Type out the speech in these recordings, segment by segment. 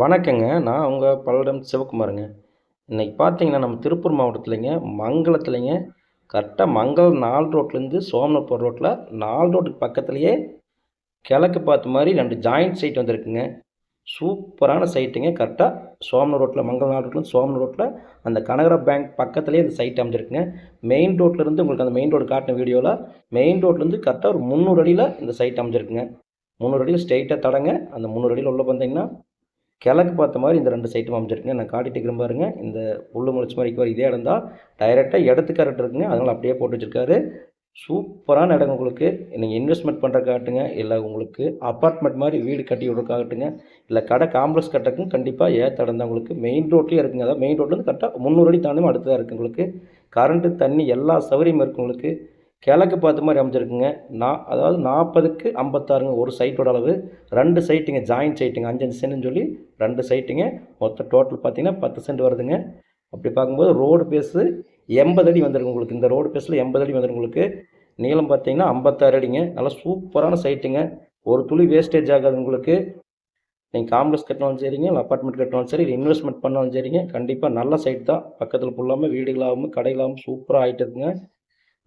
வணக்கங்க. நான் உங்கள் பல்லடம் சிவகுமாருங்க. இன்றைக்கி பார்த்தீங்கன்னா நம்ம திருப்பூர் மாவட்டத்துலேங்க மங்களத்துலேங்க கரெக்டாக மங்களம் நாலு ரோட்லேருந்து சோமனூர் போகிற ரோட்டில் நாலு ரோட்டுக்கு பக்கத்துலேயே கிழக்கு பார்த்த மாதிரி ரெண்டு ஜாயிண்ட் சைட் வந்திருக்குங்க. சூப்பரான சைட்டுங்க. கரெக்டாக சோமனூர் ரோட்டில் மங்களம் நாலு ரோட்டில் சோமனூர் ரோட்டில் அந்த கனகரா பேங்க் பக்கத்துலேயே இந்த சைட் அமைஞ்சிருக்குங்க. மெயின் ரோட்லேருந்து உங்களுக்கு அந்த மெயின் ரோடு காட்டின வீடியோவில் மெயின் ரோட்லேருந்து கரெக்டாக ஒரு முந்நூறு அடியில் இந்த சைட் அமைஞ்சிருக்குங்க. முந்நூறு அடியில் ஸ்ட்ரெயிட்டாக தடங்க. அந்த முந்நூறு அடியில் உள்ளே பார்த்தீங்கன்னா கிழக்கு பார்த்த மாதிரி இந்த ரெண்டு சைட்டும் அமைச்சிருக்குங்க நான் காட்டிட்டு இருக்கிறேன் பாருங்க. இந்த புல் முளைச்சி மாதிரி இருக்கிற இதே இடம் தான் டைரெக்டாக இடத்துக்காரர்கிட்ட இருக்குங்க. அதனால் அப்படியே போட்டு வச்சுருக்காரு. சூப்பரான இடம் உங்களுக்கு. நீங்கள் இன்வெஸ்ட்மெண்ட் பண்ணுறக்காகட்டுங்க இல்லை உங்களுக்கு அப்பார்ட்மெண்ட் மாதிரி வீடு கட்டி விடுறக்காகட்டுங்க இல்லை கடை காம்ப்ளெக்ஸ் கட்டக்கும் கண்டிப்பாக ஏற்ற இடம் தான் உங்களுக்கு. மெயின் ரோட்லேயே இருக்குங்க. அதாவது மெயின் ரோட்லேருந்து கரெக்டாக முந்நூறு அடி தாண்டும் அடுத்ததாக இருக்குது உங்களுக்கு. கரண்ட்டு தண்ணி எல்லா சௌகரியமும் இருக்குது உங்களுக்கு. கிழக்கு பார்த்த மாதிரி அமைஞ்சிருக்குங்க. நான் அதாவது நாற்பதுக்கு ஐம்பத்தாறுங்க ஒரு சைட்டோட அளவு. ரெண்டு சைட்டுங்க ஜாயிண்ட் சைட்டுங்க அஞ்சு அஞ்சு சென்ட்னு சொல்லி ரெண்டு சைட்டுங்க. மொத்தம் டோட்டல் பார்த்தீங்கன்னா பத்து சென்ட் வருதுங்க. அப்படி பார்க்கும்போது ரோடு பேஸு எண்பது அடி வந்துருக்கு உங்களுக்கு. இந்த ரோடு பேஸில் எண்பது அடி வந்துருக்கு உங்களுக்கு. நீளம் பார்த்தீங்கன்னா ஐம்பத்தாறு அடிங்க. நல்லா சூப்பரான சைட்டுங்க. ஒரு துளி வேஸ்டேஜ் ஆகாது உங்களுக்கு. நீங்கள் காம்ப்ளெக்ஸ் கட்டினாலும் சரிங்க இல்லை அப்பார்ட்மெண்ட் கட்டினாலும் சரி இல்லை இன்வெஸ்ட்மெண்ட் பண்ணாலும் சரிங்க. கண்டிப்பாக நல்ல சைட் தான். பக்கத்தில் ஃபுல்லாமல் வீடுகளாகவும் கடைகளாகவும் சூப்பராக ஆகிட்டு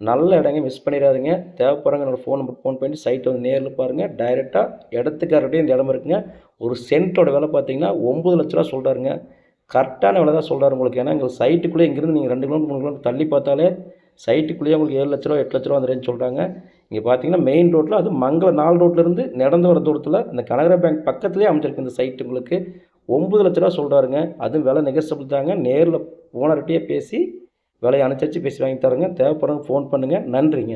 நல்ல இடங்க மிஸ் பண்ணிடாதீங்க. தேவைப்படுறவங்க என்னோடய ஃபோன் நம்பர் ஃபோன் பண்ணி சைட்டை வந்து நேரில் பாருங்கள் டைரெக்டாக இடத்துக்காரர்கிட்டே இந்த இடம் இருக்குங்க. ஒரு சென்ட்டோட விலை பார்த்தீங்கன்னா ஒம்பது லட்ச ரூபா சொல்கிறாருங்க கரெக்டான விலை தான் சொல்கிறாரு உங்களுக்கு. ஏன்னா எங்கள் சைட்டுக்குள்ளே இங்கேருந்து நீங்கள் ரெண்டு கிலோமீட்டர் மூணு கிலோமீட்டர் தள்ளி பார்த்தாலே சைட்டுக்குள்ளேயே உங்களுக்கு ஏழு லட்ச ரூபா எட்டு லட்ச ரூபா அந்த ரேஞ்ச் சொல்கிறாங்க இங்கே பார்த்தீங்கன்னா மெயின் ரோட்டில் அது மங்கள நாலு ரோட்லேருந்து நடந்து வர தூரத்தில் இந்த கனகரா பேங்க் பக்கத்துலேயே அமைச்சிருக்கு இந்த சைட்டு உங்களுக்கு. ஒம்பது லட்ச ரூபா சொல்கிறாருங்க அதுவும் விலை நெகசபிள் தாங்க. நேரில் ஓனர்கிட்டயே பேசி விலையை அனுசரித்து பேசி வாங்கி தரேங்க. தேவைப்படுறவங்க ஃபோன் பண்ணுங்கள் நன்றிங்க.